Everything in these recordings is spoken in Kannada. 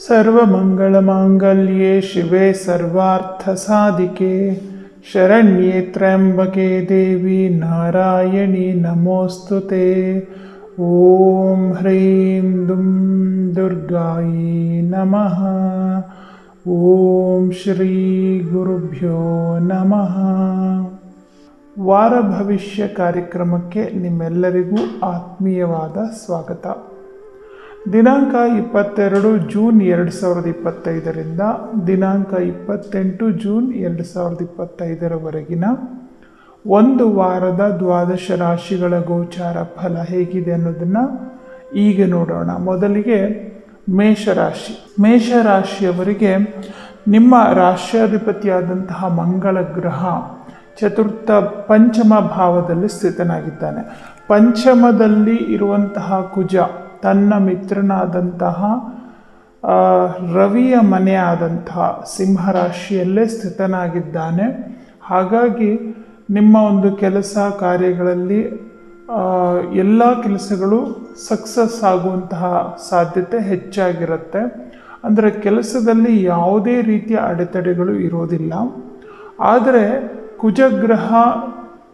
सर्वमङ्गलमाङ्गल्ये शिवे सर्वार्थसाधिके शरण्ये त्र्यम्बके देवी नारायणी नमोऽस्तु ते ॐ ह्रीं दुं दुर्गायै नमः ॐ श्रीगुरुभ्यो ನಮಃ ವಾರ ಭವಿಷ್ಯ ಕಾರ್ಯಕ್ರಮಕ್ಕೆ ನಿಮ್ಮೆಲ್ಲರಿಗೂ ಆತ್ಮೀಯವಾದ ಸ್ವಾಗತ ದಿನಾಂಕ ಇಪ್ಪತ್ತೆರಡು ಜೂನ್ ಎರಡು ಸಾವಿರದ ಇಪ್ಪತ್ತೈದರಿಂದ ದಿನಾಂಕ ಇಪ್ಪತ್ತೆಂಟು ಜೂನ್ ಎರಡು ಸಾವಿರದ ಇಪ್ಪತ್ತೈದರವರೆಗಿನ ಒಂದು ವಾರದ ದ್ವಾದಶ ರಾಶಿಗಳ ಗೋಚಾರ ಫಲ ಹೇಗಿದೆ ಅನ್ನೋದನ್ನು ಈಗ ನೋಡೋಣ. ಮೊದಲಿಗೆ ಮೇಷರಾಶಿ. ಮೇಷರಾಶಿಯವರಿಗೆ ನಿಮ್ಮ ರಾಷ್ಟ್ರಾಧಿಪತಿಯಾದಂತಹ ಮಂಗಳ ಗ್ರಹ ಚತುರ್ಥ ಪಂಚಮ ಭಾವದಲ್ಲಿ ಸ್ಥಿತನಾಗಿದ್ದಾನೆ. ಪಂಚಮದಲ್ಲಿ ಇರುವಂತಹ ಕುಜ ತನ್ನ ಮಿತ್ರನಾದಂತಹ ರವಿಯ ಮನೆ ಆದಂತಹ ಸಿಂಹರಾಶಿಯಲ್ಲೇ ಸ್ಥಿತನಾಗಿದ್ದಾನೆ. ಹಾಗಾಗಿ ನಿಮ್ಮ ಒಂದು ಕೆಲಸ ಕಾರ್ಯಗಳಲ್ಲಿ ಎಲ್ಲ ಕೆಲಸಗಳು ಸಕ್ಸಸ್ ಆಗುವಂತಹ ಸಾಧ್ಯತೆ ಹೆಚ್ಚಾಗಿರುತ್ತೆ. ಅಂದರೆ ಕೆಲಸದಲ್ಲಿ ಯಾವುದೇ ರೀತಿಯ ಅಡೆತಡೆಗಳು ಇರೋದಿಲ್ಲ. ಆದರೆ ಕುಜಗ್ರಹ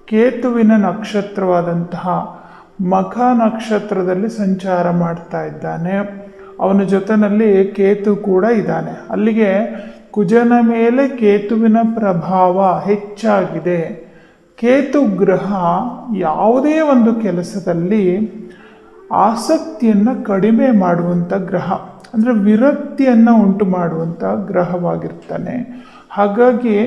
ಕೇತುವಿನ ನಕ್ಷತ್ರವಾದಂತಹ ಮಖ ನಕ್ಷತ್ರದಲ್ಲಿ ಸಂಚಾರ ಮಾಡ್ತಾ ಇದ್ದಾನೆ. ಅವನ ಜೊತೆಯಲ್ಲಿ ಕೇತು ಕೂಡ ಇದ್ದಾನೆ. ಅಲ್ಲಿಗೆ ಕುಜನ ಮೇಲೆ ಕೇತುವಿನ ಪ್ರಭಾವ ಹೆಚ್ಚಾಗಿದೆ. ಕೇತು ಗ್ರಹ ಯಾವುದೇ ಒಂದು ಕೆಲಸದಲ್ಲಿ ಆಸಕ್ತಿಯನ್ನು ಕಡಿಮೆ ಮಾಡುವಂಥ ಗ್ರಹ, ಅಂದರೆ ವಿರಕ್ತಿಯನ್ನು ಉಂಟು ಮಾಡುವಂಥ ಗ್ರಹವಾಗಿರ್ತಾನೆ. ಹಾಗಾಗಿ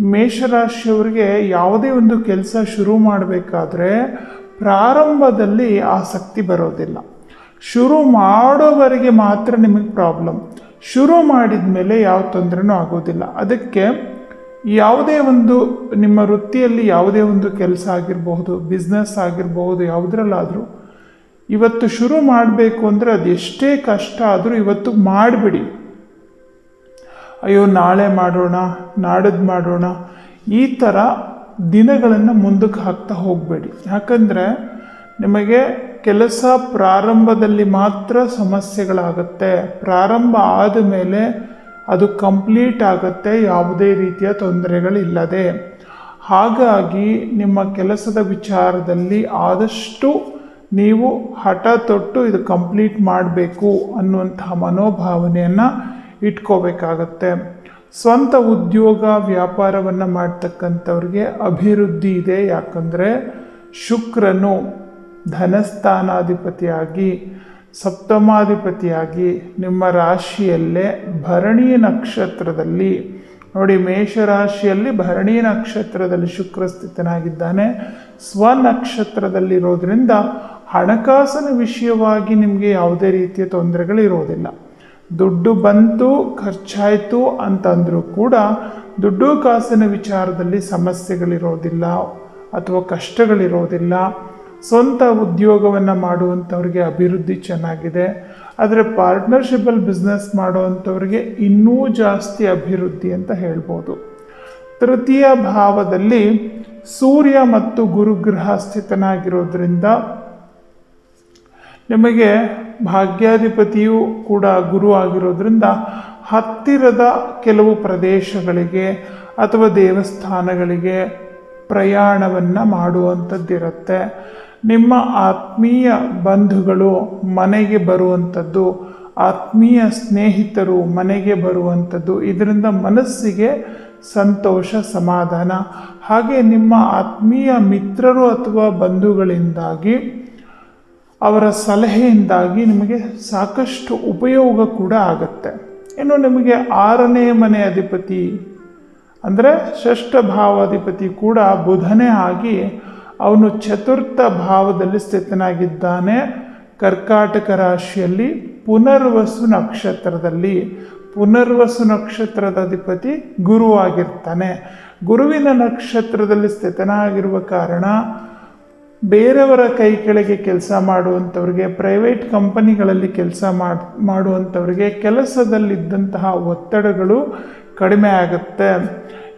ಮೇಷರಾಶಿಯವರಿಗೆ ಯಾವುದೇ ಒಂದು ಕೆಲಸ ಶುರು ಮಾಡಬೇಕಾದ್ರೆ ಪ್ರಾರಂಭದಲ್ಲಿ ಆಸಕ್ತಿ ಬರೋದಿಲ್ಲ. ಶುರು ಮಾಡೋವರೆಗೆ ಮಾತ್ರ ನಿಮಗೆ ಪ್ರಾಬ್ಲಮ್ ಶುರು ಮಾಡಿದ ಮೇಲೆ ಯಾವ ತೊಂದರೆನೂ ಆಗೋದಿಲ್ಲ. ಅದಕ್ಕೆ ಯಾವುದೇ ಒಂದು ನಿಮ್ಮ ವೃತ್ತಿಯಲ್ಲಿ ಯಾವುದೇ ಒಂದು ಕೆಲಸ ಆಗಿರಬಹುದು ಬಿಸ್ನೆಸ್ ಆಗಿರಬಹುದು, ಯಾವುದ್ರಲ್ಲಾದರೂ ಇವತ್ತು ಶುರು ಮಾಡಬೇಕು ಅಂದರೆ ಅದು ಎಷ್ಟೇ ಕಷ್ಟ ಆದರೂ ಇವತ್ತು ಮಾಡಿಬಿಡಿ. ಅಯ್ಯೋ, ನಾಳೆ ಮಾಡೋಣ ನಾಡದ್ದು ಮಾಡೋಣ, ಈ ಥರ ದಿನಗಳನ್ನು ಮುಂದಕ್ಕೆ ಹಾಕ್ತಾ ಹೋಗಬೇಡಿ. ಯಾಕಂದರೆ ನಿಮಗೆ ಕೆಲಸ ಪ್ರಾರಂಭದಲ್ಲಿ ಮಾತ್ರ ಸಮಸ್ಯೆಗಳಾಗುತ್ತೆ. ಪ್ರಾರಂಭ ಆದ ಮೇಲೆ ಅದು ಕಂಪ್ಲೀಟ್ ಆಗುತ್ತೆ, ಯಾವುದೇ ರೀತಿಯ ತೊಂದರೆಗಳಿಲ್ಲದೆ. ಹಾಗಾಗಿ ನಿಮ್ಮ ಕೆಲಸದ ವಿಚಾರದಲ್ಲಿ ಆದಷ್ಟು ನೀವು ಹಠ ತೊಟ್ಟು ಇದು ಕಂಪ್ಲೀಟ್ ಮಾಡಬೇಕು ಅನ್ನುವಂತಹ ಮನೋಭಾವನೆಯನ್ನು ಇಟ್ಕೋಬೇಕಾಗತ್ತೆ. ಸ್ವಂತ ಉದ್ಯೋಗ ವ್ಯಾಪಾರವನ್ನು ಮಾಡ್ತಕ್ಕಂಥವ್ರಿಗೆ ಅಭಿವೃದ್ಧಿ ಇದೆ. ಯಾಕಂದರೆ ಶುಕ್ರನು ಧನಸ್ಥಾನಾಧಿಪತಿಯಾಗಿ, ಸಪ್ತಮಾಧಿಪತಿಯಾಗಿ ನಿಮ್ಮ ರಾಶಿಯಲ್ಲೇ ಭರಣಿ ನಕ್ಷತ್ರದಲ್ಲಿ, ನೋಡಿ ಮೇಷರಾಶಿಯಲ್ಲಿ ಭರಣಿ ನಕ್ಷತ್ರದಲ್ಲಿ ಶುಕ್ರ ಸ್ಥಿತನಾಗಿದ್ದಾನೆ ಸ್ವನಕ್ಷತ್ರದಲ್ಲಿರೋದ್ರಿಂದ ಹಣಕಾಸಿನ ವಿಷಯವಾಗಿ ನಿಮಗೆ ಯಾವುದೇ ರೀತಿಯ ತೊಂದರೆಗಳಿರೋದಿಲ್ಲ. ದುಡ್ಡು ಬಂತು, ಖರ್ಚಾಯಿತು ಅಂತಂದರೂ ಕೂಡ ದುಡ್ಡು ಕಾಸಿನ ವಿಚಾರದಲ್ಲಿ ಸಮಸ್ಯೆಗಳಿರೋದಿಲ್ಲ ಅಥವಾ ಕಷ್ಟಗಳಿರೋದಿಲ್ಲ. ಸ್ವಂತ ಉದ್ಯೋಗವನ್ನು ಮಾಡುವಂಥವ್ರಿಗೆ ಅಭಿವೃದ್ಧಿ ಚೆನ್ನಾಗಿದೆ. ಆದರೆ ಪಾರ್ಟ್ನರ್ಶಿಪಲ್ಲಿ ಬಿಸ್ನೆಸ್ ಮಾಡುವಂಥವ್ರಿಗೆ ಇನ್ನೂ ಜಾಸ್ತಿ ಅಭಿವೃದ್ಧಿ ಅಂತ ಹೇಳ್ಬೋದು. ತೃತೀಯ ಭಾವದಲ್ಲಿ ಸೂರ್ಯ ಮತ್ತು ಗುರುಗ್ರಹ ಸ್ಥಿತನಾಗಿರೋದ್ರಿಂದ ನಿಮಗೆ ಭಾಗ್ಯಾಧಿಪತಿಯು ಕೂಡ ಗುರು ಆಗಿರೋದ್ರಿಂದ ಹತ್ತಿರದ ಕೆಲವು ಪ್ರದೇಶಗಳಿಗೆ ಅಥವಾ ದೇವಸ್ಥಾನಗಳಿಗೆ ಪ್ರಯಾಣವನ್ನು ಮಾಡುವಂಥದ್ದಿರುತ್ತೆ. ನಿಮ್ಮ ಆತ್ಮೀಯ ಬಂಧುಗಳು ಮನೆಗೆ ಬರುವಂಥದ್ದು, ಆತ್ಮೀಯ ಸ್ನೇಹಿತರು ಮನೆಗೆ ಬರುವಂಥದ್ದು, ಇದರಿಂದ ಮನಸ್ಸಿಗೆ ಸಂತೋಷ, ಸಮಾಧಾನ. ಹಾಗೆ ನಿಮ್ಮ ಆತ್ಮೀಯ ಮಿತ್ರರು ಅಥವಾ ಬಂಧುಗಳಿಂದಾಗಿ ಅವರ ಸಲಹೆಯಿಂದಾಗಿ ನಿಮಗೆ ಸಾಕಷ್ಟು ಉಪಯೋಗ ಕೂಡ ಆಗುತ್ತೆ. ಇನ್ನು ನಿಮಗೆ ಆರನೇ ಮನೆ ಅಧಿಪತಿ, ಅಂದರೆ ಷಷ್ಠ ಭಾವಾಧಿಪತಿ ಕೂಡ ಬುಧನೇ ಆಗಿ ಅವನು ಚತುರ್ಥ ಭಾವದಲ್ಲಿ ಸ್ಥಿತನಾಗಿದ್ದಾನೆ. ಕರ್ಕಾಟಕ ರಾಶಿಯಲ್ಲಿ ಪುನರ್ವಸು ನಕ್ಷತ್ರದಲ್ಲಿ, ಪುನರ್ವಸು ನಕ್ಷತ್ರದ ಅಧಿಪತಿ ಗುರುವಾಗಿರ್ತಾನೆ ಗುರುವಿನ ನಕ್ಷತ್ರದಲ್ಲಿ ಸ್ಥಿತನಾಗಿರುವ ಕಾರಣ ಬೇರೆಯವರ ಕೈ ಕೆಳಗೆ ಕೆಲಸ ಮಾಡುವಂಥವ್ರಿಗೆ ಪ್ರೈವೇಟ್ ಕಂಪನಿಗಳಲ್ಲಿ ಕೆಲಸ ಮಾಡಿ, ಮಾಡುವಂಥವ್ರಿಗೆ ಕೆಲಸದಲ್ಲಿದ್ದಂತಹ ಒತ್ತಡಗಳು ಕಡಿಮೆ ಆಗುತ್ತೆ.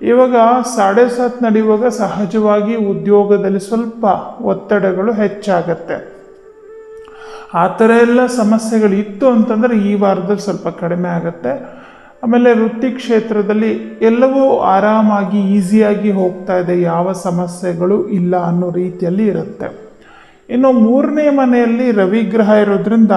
ಇವಾಗ ಸಾಡೆ ಸಾತ್ ನಡೆಯುವಾಗ ಸಹಜವಾಗಿ ಉದ್ಯೋಗದಲ್ಲಿ ಸ್ವಲ್ಪ ಒತ್ತಡಗಳು ಹೆಚ್ಚಾಗತ್ತೆ. ಆ ಥರ ಎಲ್ಲ ಸಮಸ್ಯೆಗಳು ಇತ್ತು ಅಂತಂದರೆ ಈ ವಾರದಲ್ಲಿ ಸ್ವಲ್ಪ ಕಡಿಮೆ ಆಗುತ್ತೆ. ಆಮೇಲೆ ವೃತ್ತಿ ಕ್ಷೇತ್ರದಲ್ಲಿ ಎಲ್ಲವೂ ಆರಾಮಾಗಿ, ಈಸಿಯಾಗಿ ಹೋಗ್ತಾ ಇದೆ. ಯಾವ ಸಮಸ್ಯೆಗಳು ಇಲ್ಲ ಅನ್ನೋ ರೀತಿಯಲ್ಲಿ ಇರುತ್ತೆ. ಇನ್ನು ಮೂರನೇ ಮನೆಯಲ್ಲಿ ರವಿಗ್ರಹ ಇರೋದ್ರಿಂದ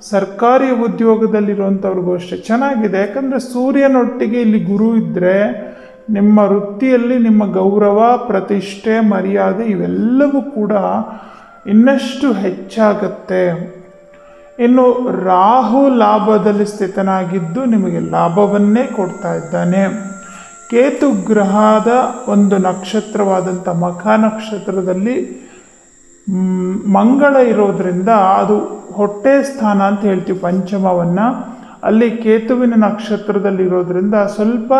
ಸರ್ಕಾರಿ ಉದ್ಯೋಗದಲ್ಲಿರುವಂಥವ್ರಿಗೂ ಅಷ್ಟೇ. ಚೆನ್ನಾಗಿದೆ. ಯಾಕಂದರೆ ಸೂರ್ಯನೊಟ್ಟಿಗೆ ಇಲ್ಲಿ ಗುರು ಇದ್ದರೆ ನಿಮ್ಮ ವೃತ್ತಿಯಲ್ಲಿ ನಿಮ್ಮ ಗೌರವ, ಪ್ರತಿಷ್ಠೆ, ಮರ್ಯಾದೆ ಇವೆಲ್ಲವೂ ಕೂಡ ಇನ್ನಷ್ಟು ಹೆಚ್ಚಾಗತ್ತೆ. ಇನ್ನು ರಾಹು ಲಾಭದಲ್ಲಿ ಸ್ಥಿತನಾಗಿದ್ದು ನಿಮಗೆ ಲಾಭವನ್ನೇ ಕೊಡ್ತಾ ಇದ್ದಾನೆ. ಕೇತು ಗ್ರಹದ ಒಂದು ನಕ್ಷತ್ರವಾದಂಥ ಮಖ ನಕ್ಷತ್ರದಲ್ಲಿ ಮಂಗಳ ಇರೋದರಿಂದ ಅದು ಹೊಟ್ಟೆ ಸ್ಥಾನ ಅಂತ ಹೇಳ್ತೀವಿ ಪಂಚಮವನ್ನು. ಅಲ್ಲಿ ಕೇತುವಿನ ನಕ್ಷತ್ರದಲ್ಲಿರೋದ್ರಿಂದ ಸ್ವಲ್ಪ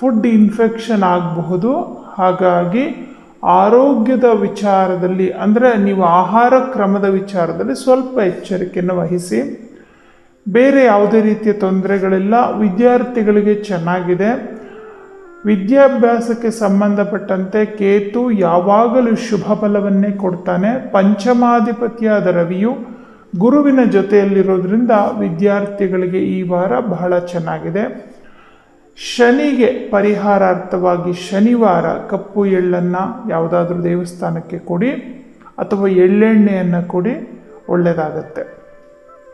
ಫುಡ್ ಇನ್ಫೆಕ್ಷನ್ ಆಗಬಹುದು. ಹಾಗಾಗಿ ಆರೋಗ್ಯದ ವಿಚಾರದಲ್ಲಿ, ಅಂದರೆ ನೀವು ಆಹಾರ ಕ್ರಮದ ವಿಚಾರದಲ್ಲಿ ಸ್ವಲ್ಪ ಎಚ್ಚರಿಕೆಯನ್ನು ವಹಿಸಿ. ಬೇರೆ ಯಾವುದೇ ರೀತಿಯ ತೊಂದರೆಗಳಿಲ್ಲ. ವಿದ್ಯಾರ್ಥಿಗಳಿಗೆ ಚೆನ್ನಾಗಿದೆ. ವಿದ್ಯಾಭ್ಯಾಸಕ್ಕೆ ಸಂಬಂಧಪಟ್ಟಂತೆ ಕೇತು ಯಾವಾಗಲೂ ಶುಭ ಫಲವನ್ನೇ ಕೊಡ್ತಾನೆ. ಪಂಚಮಾಧಿಪತಿಯಾದ ರವಿಯು ಗುರುವಿನ ಜೊತೆಯಲ್ಲಿರೋದ್ರಿಂದ ವಿದ್ಯಾರ್ಥಿಗಳಿಗೆ ಈ ವಾರ ಬಹಳ ಚೆನ್ನಾಗಿದೆ. ಶನಿಗೆ ಪರಿಹಾರಾರ್ಥವಾಗಿ ಶನಿವಾರ ಕಪ್ಪು ಎಳ್ಳನ್ನು ಯಾವುದಾದ್ರೂ ದೇವಸ್ಥಾನಕ್ಕೆ ಕೊಡಿ ಅಥವಾ ಎಳ್ಳೆಣ್ಣೆಯನ್ನು ಕೊಡಿ ಒಳ್ಳೆಯದಾಗತ್ತೆ